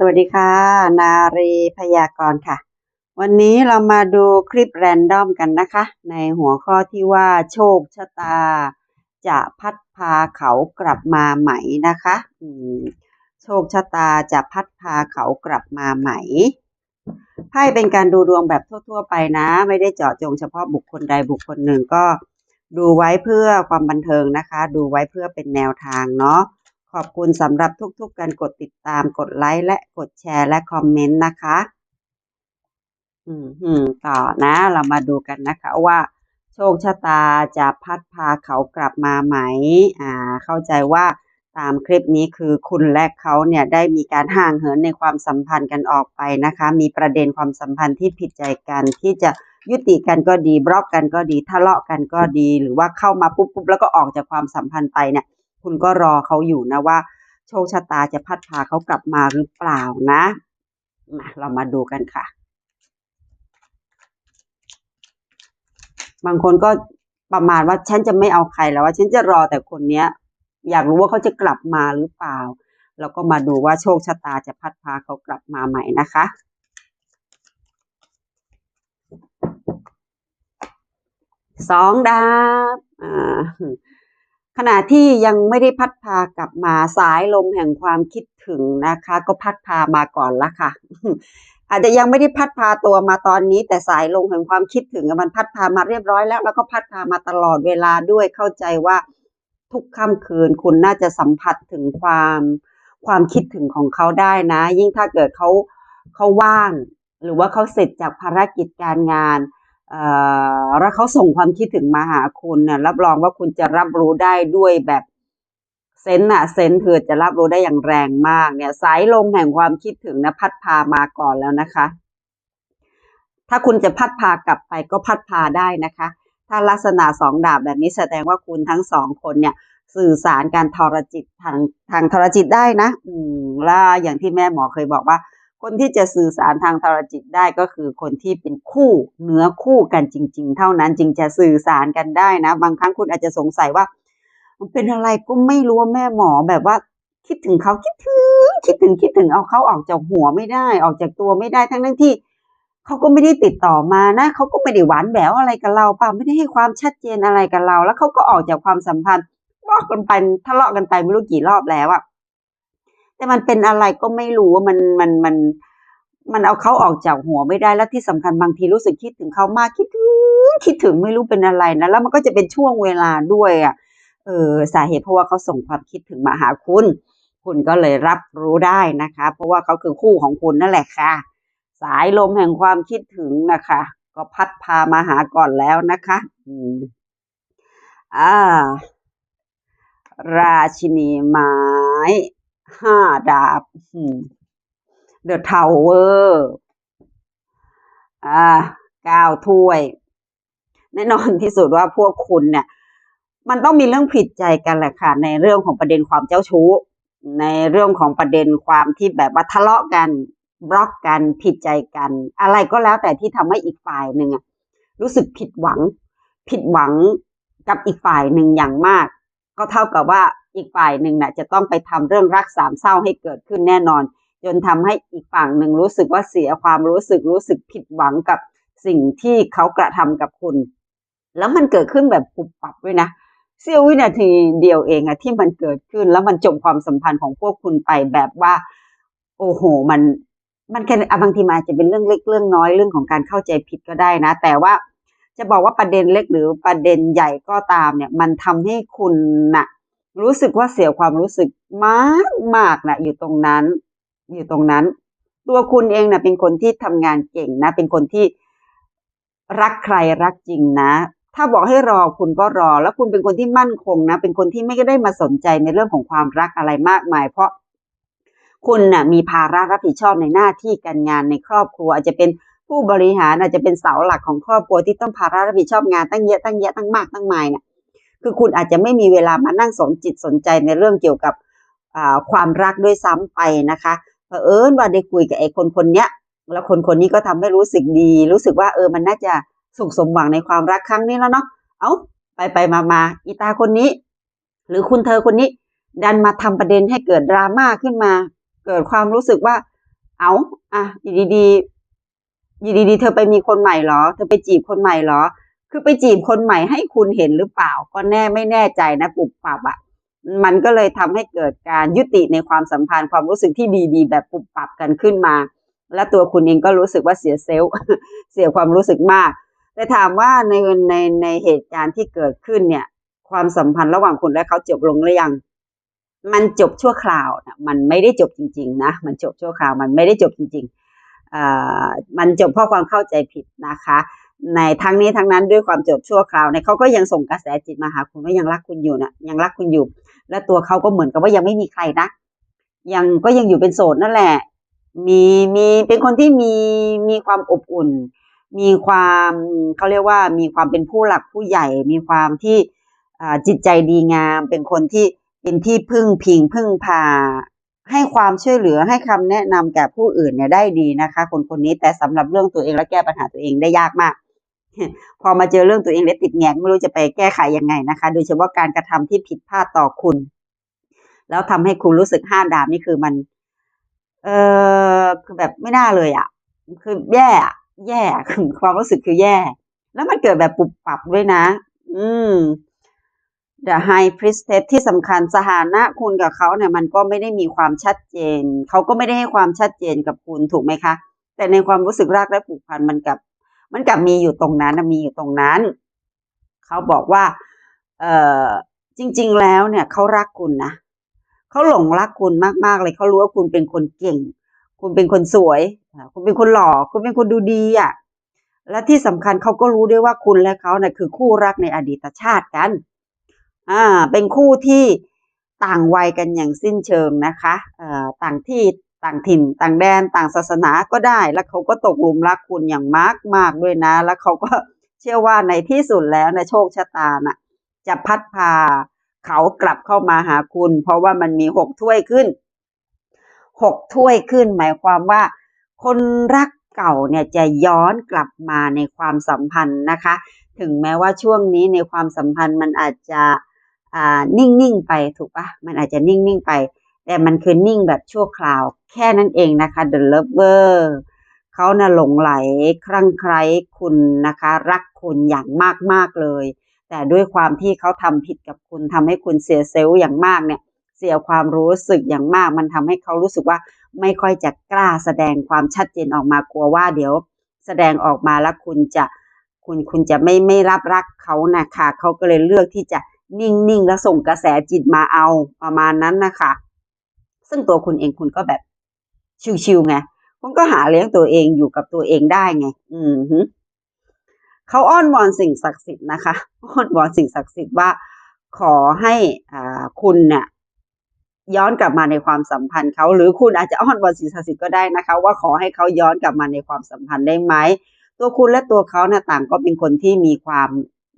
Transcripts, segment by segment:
สวัสดีค่ะ นารีพยากรณ์ค่ะ วันนี้เรามาดูคลิปแรนดอมกันนะคะ ในหัวข้อที่ว่าโชคชะตา จะพัดพาเขากลับมาไหมนะคะโชคชะตาจะพัดพาเขากลับมาไหมไพ่เป็นการดูดวงแบบทั่ว ๆ ไปนะ ไม่ได้เจาะจงเฉพาะบุคคลใดบุคคลหนึ่งก็ดูไว้เพื่อความบันเทิงนะคะ ดูไว้เพื่อเป็นแนวทางเนาะ ขอบคุณสำหรับทุกๆการกดติดตามกดไลค์และกดแชร์และคอมเมนต์นะคะอืมหืมต่อนะ เรามาดูกันนะคะว่าโชคชะตาจะพัดพาเขากลับมาไหม อ่า เข้าใจว่าตามคลิปนี้คือคุณและเขาเนี่ยได้มีการห่างเหินในความสัมพันธ์กันออกไปนะคะ มีประเด็นความสัมพันธ์ที่ผิดใจกันที่จะยุติกันก็ดีบล็อกกันก็ดีทะเลาะกันก็ดี หรือว่าเข้ามาปุ๊บปุ๊บแล้วก็ออกจากความสัมพันธ์ไปเนี่ย คุณก็รอเขาอยู่นะว่า โชคชะตาจะพัดพาเขากลับมาหรือเปล่านะมาเรามาดูกันค่ะ บางคนก็ประมาณว่าฉันจะไม่เอาใครแล้วว่าฉันจะรอแต่คนเนี้ย อยากรู้ว่าเขาจะกลับมาหรือเปล่า แล้วก็มาดูว่าโชคชะตาจะพัดพาเขากลับมาไหม่นะคะสองดาบอ่า ขณะที่ยังไม่ได้พัดพากลับมาสายลมแห่งความคิดถึงนะคะ ก็พัดพามาก่อนละค่ะ อาจจะยังไม่ได้พัดพาตัวมาตอนนี้ แต่สายลมแห่งความคิดถึงมันพัดพามาเรียบร้อยแล้ว แล้วก็พัดพามาตลอดเวลาด้วยเข้าใจว่าทุกค่ำคืนคุณน่าจะสัมผัสถึงความความคิดถึงของเขาได้นะ ยิ่งถ้าเกิดเขาเขาว่าง หรือว่าเขาเสร็จจากภารกิจการงาน แล้วเขาส่งความคิดถึงมาหาคุณเนี่ยรับรองว่าคุณจะรับรู้ได้ด้วยแบบเซนส์อะเซนส์เธอจะรับรู้ได้อย่างแรงมากเนี่ย สายลมแห่งความคิดถึงนะพัดพามาก่อนแล้วนะคะ ถ้าคุณจะพัดพากลับไปก็พัดพาได้นะคะ ถ้าลักษณะสองดาบแบบนี้แสดงว่าคุณทั้งสองคนเนี่ย สื่อสารการทรจิตทางทางทรจิตได้นะ อืมแล้วอย่างที่แม่หมอเคยบอกว่า คนที่จะสื่อสารทางทรจิตได้ก็คือคนที่เป็นคู่เนื้อคู่กันจริง ๆ เท่านั้นจึงจะสื่อสารกันได้นะ บางครั้งคุณอาจจะสงสัยว่า มันเป็นอะไรก็ไม่รู้แม่หมอแบบว่า คิดถึงเขาคิดถึงคิดถึงคิดถึงเอาเขาออกจากหัวไม่ได้ ออกจากตัวไม่ได้ทั้งทั้งที่เขาก็ไม่ได้ติดต่อมานะเขาก็ไม่ได้หวานแหววอะไรกับเราเปล่าไม่ได้ให้ความชัดเจนอะไรกับเรา แล้วเขาก็ออกจากความสัมพันธ์บอกกันไปทะเลาะกันไปไม่รู้กี่รอบแล้วอะ แต่มันเป็นอะไรก็ไม่รู้ว่ามันมันมันมันเอาเขาออกจากหัวไม่ได้แล้วที่สำคัญบางทีรู้สึกคิดถึงเขามากคิดถึงคิดถึงไม่รู้เป็นอะไรนะแล้วมันก็จะเป็นช่วงเวลาด้วยอะเออสาเหตุเพราะว่าเขาส่งความคิดถึงมาหาคุณ คุณก็เลยรับรู้ได้นะคะ เพราะว่าเขาคือคู่ของคุณนั่นแหละค่ะ สายลมแห่งความคิดถึงนะคะ ก็พัดพามาหาก่อนแล้วนะคะ อืมอ่า ราชินีไม้ ห้าดาบเดอะทาวเวอร์อ่าเก้าถ้วย แน่นอนที่สุดว่าพวกคุณเนี่ย มันต้องมีเรื่องผิดใจกันแหละค่ะ ในเรื่องของประเด็นความเจ้าชู้ ในเรื่องของประเด็นความที่แบบว่าทะเลาะกัน บล็อกกันผิดใจกัน อะไรก็แล้วแต่ที่ทำให้อีกฝ่ายหนึ่งรู้สึกผิดหวัง ผิดหวังกับอีกฝ่ายหนึ่งอย่างมาก ก็เท่ากับว่า อีกฝ่ายหนึ่งน่ะจะต้องไปทำเรื่องรักสามเศร้าให้เกิดขึ้นแน่นอน จนทำให้อีกฝั่งหนึ่งรู้สึกว่าเสียความรู้สึกรู้สึกผิดหวังกับสิ่งที่เขากระทำกับคุณ แล้วมันเกิดขึ้นแบบปุบปับด้วยนะเสี้ยววินาทีเดียวเองอะที่มันเกิดขึ้นแล้วมันจบความสัมพันธ์ของพวกคุณไปแบบว่า โอ้โห มันมันแค่อะบางทีมันอาจจะเป็นเรื่องเล็กเรื่องน้อยเรื่องของการเข้าใจผิดก็ได้นะ แต่ว่าจะบอกว่าประเด็นเล็กหรือประเด็นใหญ่ก็ตามเนี่ย มันทำให้คุณน่ะ รู้สึกว่าเสียความรู้สึกมากมากนะอยู่ตรงนั้น อยู่ตรงนั้น ตัวคุณเองนะเป็นคนที่ทำงานเก่งนะ เป็นคนที่รักใครรักจริงนะ ถ้าบอกให้รอคุณก็รอ แล้วคุณเป็นคนที่มั่นคงนะ เป็นคนที่ไม่ได้มาสนใจในเรื่องของความรักอะไรมากมาย เพราะคุณน่ะมีภาระรับผิดชอบในหน้าที่การงานในครอบครัว อาจจะเป็นผู้บริหารอาจจะเป็นเสาหลักของครอบครัวที่ต้องภาระรับผิดชอบงานตั้งเยอะตั้งแยะตั้งมากตั้งมายเนี่ย คือคุณอาจจะไม่มีเวลามานั่งสนจิตสนใจในเรื่องเกี่ยวกับความรักด้วยซ้ำไปนะคะเผอิญว่าได้คุยกับไอ้คนคนเนี้ยแล้วคนคนนี้ก็ทำให้รู้สึกดี รู้สึกว่าเออมันน่าจะสุขสมหวังในความรักครั้งนี้แล้วเนาะเอาไปไปมามาอีตาคนนี้ หรือคุณเธอคนนี้ ดันมาทำประเด็นให้เกิดดราม่าขึ้นมา เกิดความรู้สึกว่า เอาอะอยู่ดีๆอยู่ดีๆเธอไปมีคนใหม่เหรอ เธอไปจีบคนใหม่เหรอ คือไปจีบคนใหม่ให้คุณเห็นหรือเปล่า ก็แน่ไม่แน่ใจนะปุบปับอะมันก็เลยทำให้เกิดการยุติในความสัมพันธ์ความรู้สึกที่ดีๆ แบบปุบปับกันขึ้นมา และตัวคุณเองก็รู้สึกว่าเสียเซลล์เสียความรู้สึกมาก แต่ถามว่าในในในเหตุการณ์ที่เกิดขึ้นเนี่ย ความสัมพันธ์ระหว่างคุณและเขาจบลงหรือยังมันจบชั่วคราวนะมันไม่ได้จบจริง ๆ นะ มันจบชั่วคราว มันไม่ได้จบจริงๆอ่ามันจบเพราะความเข้าใจผิดนะคะ ในทั้งนี้ทั้งนั้นด้วยความจบชั่วคราวเนี่ยเขาก็ยังส่งกระแสจิตมาหาคุณว่ายังรักคุณอยู่นะยังรักคุณอยู่ และตัวเขาก็เหมือนกับว่ายังไม่มีใครนะยังก็ยังอยู่เป็นโสดนั่นแหละ มีมีเป็นคนที่มีมีความอบอุ่น มีความเขาเรียกว่ามีความเป็นผู้หลักผู้ใหญ่ มีความที่จิตใจดีงาม เป็นคนที่เป็นที่พึ่งพิงพึ่งพาให้ความช่วยเหลือให้คำแนะนำแก่ผู้อื่นเนี่ยได้ดีนะคะ คนคนนี้แต่สำหรับเรื่องตัวเองและแก้ปัญหาตัวเองได้ยากมาก พอมาเจอเรื่องตัวเองแล้วติดแงกไม่รู้จะไปแก้ไขยังไงนะคะ โดยเฉพาะการกระทำที่ผิดพลาดต่อคุณ แล้วทำให้คุณรู้สึกห้าดาบนี่คือมัน เออคือแบบไม่น่าเลยอะ คือแย่อะแย่ความรู้สึกคือแย่ แล้วมันเกิดแบบปุบปับด้วยนะ อืม The High Priestess ที่สำคัญสถานะคุณกับเขาเนี่ย มันก็ไม่ได้มีความชัดเจน เขาก็ไม่ได้ให้ความชัดเจนกับคุณถูกไหมคะ แต่ในความรู้สึกรักและผูกพันมันกับ มันกับมีอยู่ตรงนั้นมีอยู่ตรงนั้น เขาบอกว่า เออจริง ๆ แล้วเนี่ยเขารักคุณนะเขาหลงรักคุณมากๆเลยเขารู้ว่าคุณเป็นคนเก่ง คุณเป็นคนสวย คุณเป็นคนหล่อ คุณเป็นคนดูดีอะและที่สำคัญเขาก็รู้ด้วยว่าคุณและเขาเนี่ยคือคู่รักในอดีตชาติกัน อ่า เป็นคู่ที่ต่างวัยกันอย่างสิ้นเชิงนะคะ เอ่อ ต่างที่ ต่างถิ่นต่างแดนต่างศาสนาก็ได้ แล้วเขาก็ตกหลุมรักคุณอย่างมากมากด้วยนะ แล้วเขาก็เชื่อว่าในที่สุดแล้วในโชคชะตาน่ะ จะพัดพาเขากลับเข้ามาหาคุณ เพราะว่ามันมีหกถ้วยขึ้นหกถ้วยขึ้น หมายความว่า คนรักเก่าเนี่ยจะย้อนกลับมาในความสัมพันธ์นะคะ ถึงแม้ว่าช่วงนี้ในความสัมพันธ์มันอาจจะอ่านิ่งๆไปถูกปะมันอาจจะนิ่งๆไป แต่มันคือนิ่งแบบชั่วคราวแค่นั้นเองนะคะ The Lover เขาน่ะหลงไหลคลั่งไคล้คุณนะคะ รักคุณอย่างมากๆเลย แต่ด้วยความที่เขาทำผิดกับคุณทำให้คุณเสียเซลล์อย่างมากเนี่ยเสียความรู้สึกอย่างมาก มันทำให้เขารู้สึกว่าไม่ค่อยจะกล้าแสดงความชัดเจนออกมากลัวว่าเดี๋ยว แสดงออกมาแล้วคุณจะคุณคุณจะไม่ไม่รับรักเขานะคะเขาก็เลยเลือกที่จะนิ่งๆ แล้วส่งกระแสจิตมาเอาประมาณนั้นนะคะ ซึ่งตัวคุณเองคุณก็แบบชิวๆไงคุณก็หาเลี้ยงตัวเองอยู่กับตัวเองได้ไง อืมเขาอ้อนวอนสิ่งศักดิ์สิทธิ์นะคะอ้อนวอนสิ่งศักดิ์สิทธิ์ว่าขอให้อ่าคุณเนี่ยย้อนกลับมาในความสัมพันธ์เขาหรือคุณอาจจะอ้อนวอนสิ่งศักดิ์สิทธิ์ก็ได้นะคะ ว่าขอให้เขาย้อนกลับมาในความสัมพันธ์ได้ไหมตัวคุณและตัวเขาเนี่ยต่างก็เป็นคนที่มีความ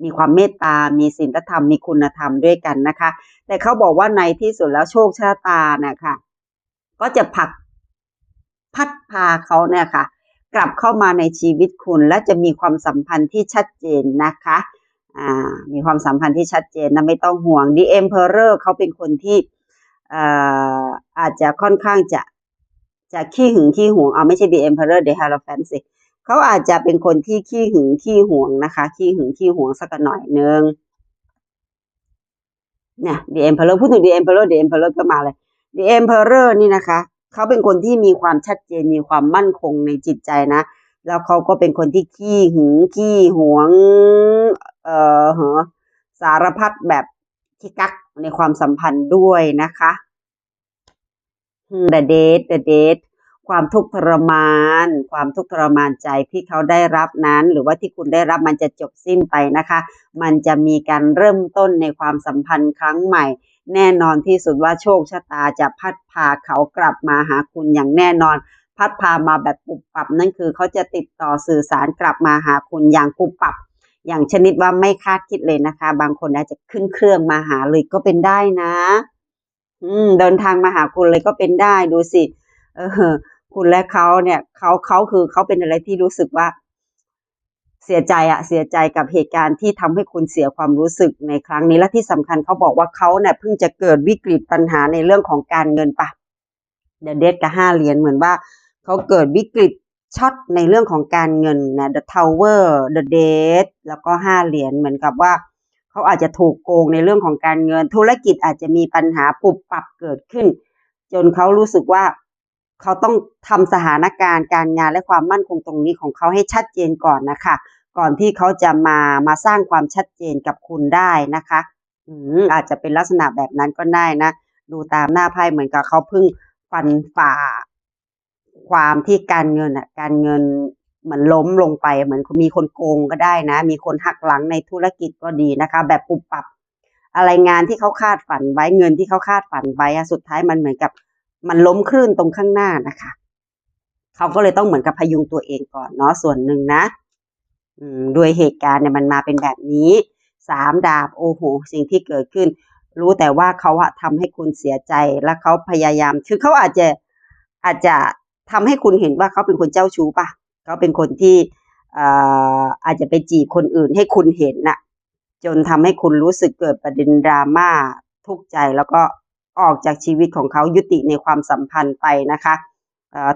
มีความเมตตา มีศีลธรรม มีคุณธรรมด้วยกันนะคะ แต่เขาบอกว่าในที่สุดแล้วโชคชะตานะคะก็จะผลักพัดพาเขาเนี่ยค่ะ กลับเข้ามาในชีวิตคุณ และจะมีความสัมพันธ์ที่ชัดเจนนะคะอ่ามีความสัมพันธ์ที่ชัดเจนนะไม่ต้องห่วง The Emperor เขาเป็นคนที่อ่ออาจจะค่อนข้างจะจะขี้หึงขี้หวงเอาไม่ใช่ The Emperor The Hierophant สิ เขาอาจจะเป็นคนที่ขี้หึงขี้หวงนะคะ ขี้หึงขี้หวงสักหน่อยนึงเนี่ย The Emperor พูดถึง The Emperor The Emperor ก็มาเลย The Emperor นี่นะคะเขาเป็นคนที่มีความชัดเจนมีความมั่นคงในจิตใจนะ แล้วเขาก็เป็นคนที่ขี้หึงขี้หวง เอ่อเหรอสารพัดแบบขี้กักในความสัมพันธ์ด้วยนะคะ The Date The Date ความทุกข์ทรมาน ความทุกข์ทรมานใจที่เขาได้รับนั้น หรือว่าที่คุณได้รับมันจะจบสิ้นไปนะคะ มันจะมีการเริ่มต้นในความสัมพันธ์ครั้งใหม่ แน่นอนที่สุดว่าโชคชะตาจะพัดพาเขากลับมาหาคุณอย่างแน่นอน พัดพามาแบบปุบปับนั่นคือเขาจะติดต่อสื่อสารกลับมาหาคุณอย่างปุบปับ อย่างชนิดว่าไม่คาดคิดเลยนะคะ บางคนอาจจะขึ้นเครื่องมาหาเลยก็เป็นได้นะ อืม เดินทางมาหาคุณเลยก็เป็นได้ดูสิ เออ คุณและเขาเนี่ยเขาเขาคือเขาเป็นอะไรที่รู้สึกว่า เสียใจอะเสียใจกับเหตุการณ์ที่ทำให้คุณเสียความรู้สึกในครั้งนี้และที่สำคัญเขาบอกว่าเขาเนี่ยเพิ่งจะเกิดวิกฤตปัญหาในเรื่องของการเงินปะเดเดดกับห้าเหรียญเหมือนว่าเขาเกิดวิกฤตช็อตในเรื่องของการเงินนะ The Tower The Death แล้วก็ห้าเหรียญเหมือนกับว่าเขาอาจจะถูกโกงในเรื่องของการเงิน ธุรกิจอาจจะมีปัญหาปุบปรับเกิดขึ้น จนเขารู้สึกว่า เขาต้องทำสถานการณ์การงานและความมั่นคงตรงนี้ของเขาให้ชัดเจนก่อนนะคะ ก่อนที่เขาจะมามาสร้างความชัดเจนกับคุณได้นะคะอืมอาจจะเป็นลักษณะแบบนั้นก็ได้นะ ดูตามหน้าไพ่เหมือนกับเขาเพิ่งฟันฝ่า ความที่การเงินอะ การเงินเหมือนล้มลงไป เหมือนมีคนโกงก็ได้นะ มีคนหักหลังในธุรกิจก็ดีนะคะ แบบปุบปับ อะไรงานที่เขาคาดฝันไว้เงินที่เขาคาดฝันไว้สุดท้ายมันเหมือนกับ มันล้มคลื่นตรงข้างหน้านะคะเขาก็เลยต้องเหมือนกับพยุงตัวเองก่อนเนาะส่วนหนึ่งนะด้วยเหตุการณ์เนี่ยมันมาเป็นแบบนี้สามดาบโอ้โห สิ่งที่เกิดขึ้น รู้แต่ว่าเขาอะทำให้คุณเสียใจและเขาพยายาม คือเขาอาจจะอาจจะทำให้คุณเห็นว่าเขาเป็นคนเจ้าชู้ปะเขาเป็นคนที่ออาจจะไปจีบคนอื่นให้คุณเห็นน่ะจนทำให้คุณรู้สึกเกิดประเด็นดราม่าทุกข์ใจแล้วก็ ออกจากชีวิตของเขายุติในความสัมพันธ์ไปนะคะ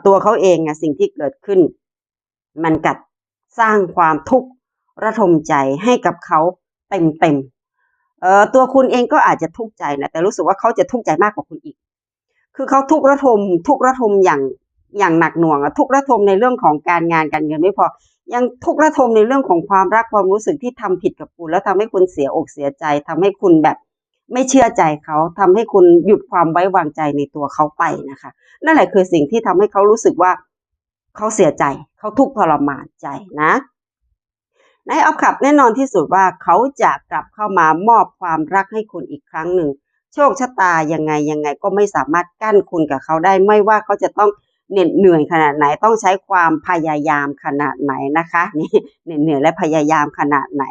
ตัวเขาเองอะสิ่งที่เกิดขึ้น มันกัดสร้างความทุกข์ระทมใจให้กับเขาเต็มเต็มๆตัวคุณเองก็อาจจะทุกข์ใจนะแต่รู้สึกว่าเขาจะทุกข์ใจมากกว่าคุณอีก คือเขาทุกข์ระทม ทุกข์ระทมอย่างอย่างหนักหน่วงทุกข์ระทมในเรื่องของการงานการเงินไม่พอ ยังทุกข์ระทมในเรื่องของความรักความรู้สึกที่ทำผิดกับคุณ แล้วทำให้คุณเสียอกเสียใจทำให้คุณแบบ ไม่เชื่อใจเขาทำให้คุณหยุดความไว้วางใจในตัวเขาไปนะคะ นั่นแหละคือสิ่งที่ทำให้เขารู้สึกว่าเขาเสียใจเขาทุกข์ทรมานใจนะในออฟขับแน่นอนที่สุดว่าเขาจะกลับเข้ามามอบความรักให้คุณอีกครั้งหนึ่ง โชคชะตายังไงยังไงก็ไม่สามารถกั้นคุณกับเขาได้ไม่ว่าเขาจะต้องเหน็ดเหนื่อยขนาดไหนต้องใช้ความพยายามขนาดไหนนะคะนี่เหน็ดเหนื่อยและพยายามขนาดไหน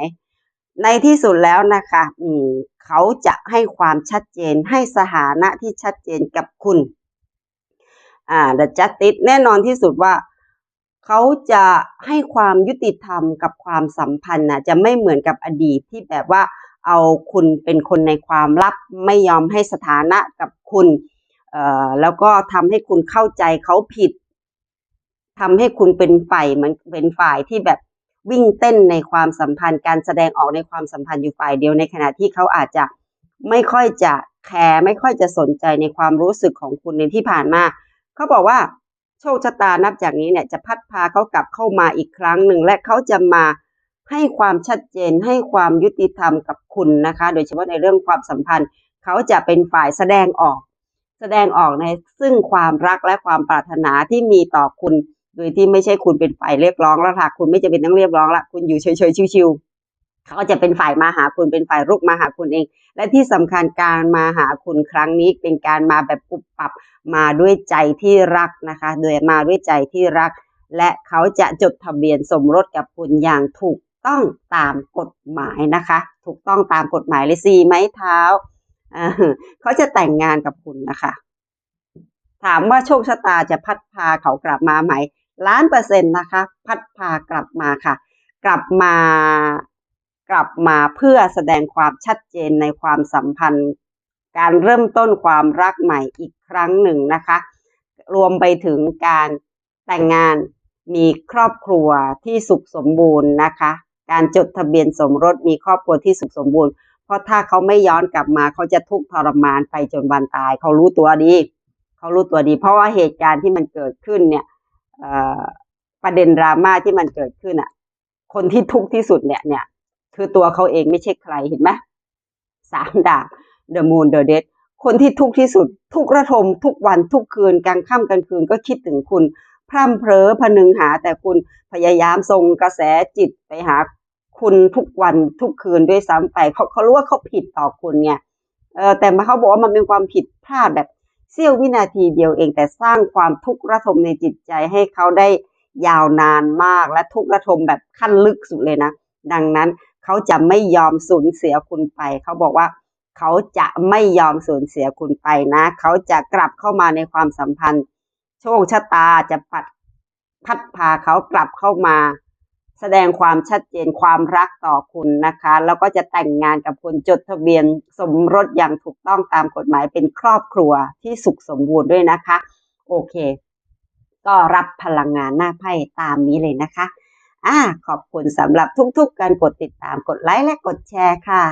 ในที่สุดแล้วนะคะ อืมเขาจะให้ความชัดเจนให้สถานะที่ชัดเจนกับคุณ อ่า The Justice แน่นอนที่สุดว่าเขาจะให้ความยุติธรรมกับความสัมพันธ์นะจะไม่เหมือนกับอดีตที่แบบว่า เอาคุณเป็นคนในความลับ ไม่ยอมให้สถานะกับคุณเอ่อแล้วก็ทำให้คุณเข้าใจเขาผิดทำให้คุณเป็นฝ่ายเหมือนเป็นฝ่ายที่แบบ วิ่งเต้นในความสัมพันธ์ การแสดงออกในความสัมพันธ์อยู่ฝ่ายเดียวในขณะที่เขาอาจจะไม่ค่อยจะแคร์ไม่ค่อยจะสนใจในความรู้สึกของคุณในที่ผ่านมาเขาบอกว่าโชคชะตานับจากนี้เนี่ยจะพัดพาเขากลับเข้ามาอีกครั้งหนึ่ง และเขาจะมาให้ความชัดเจนให้ความยุติธรรมกับคุณนะคะ โดยเฉพาะในเรื่องความสัมพันธ์ เขาจะเป็นฝ่ายแสดงออก แสดงออกในซึ่งความรักและความปรารถนาที่มีต่อคุณ โดยที่ไม่ใช่คุณเป็นฝ่ายเรียกร้องแล้วค่ะ คุณไม่จำเป็นต้องเรียกร้องละคุณอยู่เฉยๆชิวๆเขาจะเป็นฝ่ายมาหาคุณเป็นฝ่ายรุกมาหาคุณเอง และที่สำคัญการมาหาคุณครั้งนี้เป็นการมาแบบปุบปับมาด้วยใจที่รักนะคะ โดยมาด้วยใจที่รัก และเขาจะจดทะเบียนสมรสกับคุณอย่างถูกต้องตามกฎหมายนะคะ ถูกต้องตามกฎหมายเลยสี่ไม้เท้าอ่าเขาจะแต่งงานกับคุณนะคะ ถามว่าโชคชะตาจะพัดพาเขากลับมาไหม ล้านเปอร์เซ็นต์นะคะ พัดพากลับมาค่ะ กลับมากลับมาเพื่อแสดงความชัดเจนในความสัมพันธ์ การเริ่มต้นความรักใหม่อีกครั้งหนึ่งนะคะ รวมไปถึงการแต่งงานมีครอบครัวที่สุขสมบูรณ์นะคะ การจดทะเบียนสมรสมีครอบครัวที่สุขสมบูรณ์ เพราะถ้าเขาไม่ย้อนกลับมาเขาจะทุกข์ทรมานไปจนวันตาย เขารู้ตัวดี เขารู้ตัวดี เพราะว่าเหตุการณ์ที่มันเกิดขึ้นเนี่ย ประเด็นดราม่าที่มันเกิดขึ้นอะ คนที่ทุกข์ที่สุดเนี่ยเนี่ย คือตัวเขาเองไม่ใช่ใครเห็นไหมสามดาบ The Moon The Dead คนที่ทุกข์ที่สุด ทุกระทมทุกวันทุกคืนกลางค่ำกลางคืนก็คิดถึงคุณ พร่ำเพร้อพนึงหา แต่คุณพยายามส่งกระแสจิตไปหาคุณทุกวันทุกคืนด้วยซ้ำไปเขาเขารู้ว่าเขาผิดต่อคุณไงเออแต่เขาบอกว่ามันเป็นความผิดพลาดแบบ เสี้ยววินาทีเดียวเองแต่สร้างความทุกข์ระทมในจิตใจให้เขาได้ยาวนานมากและทุกข์ระทมแบบขั้นลึกสุดเลยนะ ดังนั้นเขาจะไม่ยอมสูญเสียคุณไป เขาบอกว่า เขาจะไม่ยอมสูญเสียคุณไปนะ เขาจะกลับเข้ามาในความสัมพันธ์ โชคชะตาจะปัดพัดพาเขากลับเข้ามา แสดงความชัดเจนความรักต่อคุณนะคะ แล้วก็จะแต่งงานกับคุณจดทะเบียนสมรสอย่างถูกต้องตามกฎหมายเป็นครอบครัวที่สุขสมบูรณ์ด้วยนะคะ โอเค ก็รับพลังงานหน้าไพ่ตามนี้เลยนะคะอ่าขอบคุณสำหรับทุกๆการกดติดตามกดไลค์และกดแชร์ค่ะ